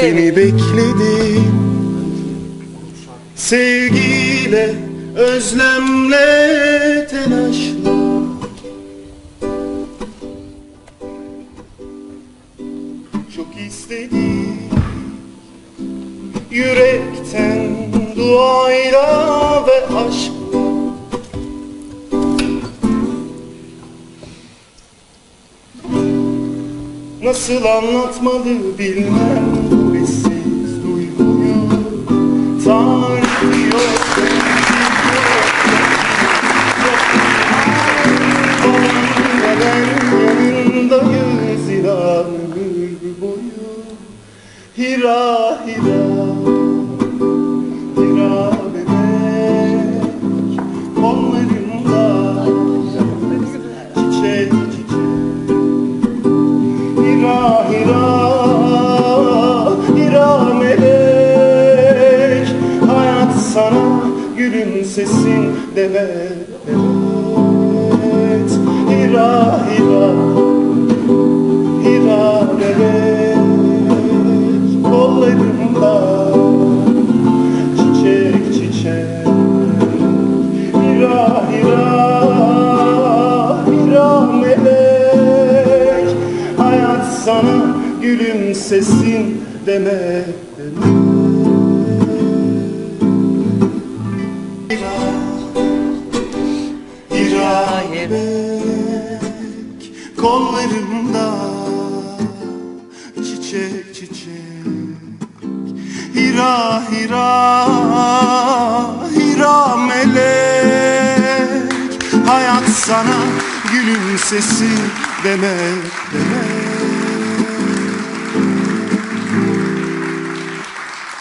Seni bekledim. Sevgiyle, özlemle, telaşla Çok istedim. Yürekten duayla ve aşkla. Nasıl anlatmalı bilmem Hira hira Hira bebek Kollarımda Çiçek çiçek. Hira hira hira melek Hayat sana gülümsesin demet demet Hira hira Hira hira melek Hayat sana gülümsesin deme deme Hira melek Kollarımda çiçek çiçek Hira hira hira melek Hayat sana gülümsesin demek demek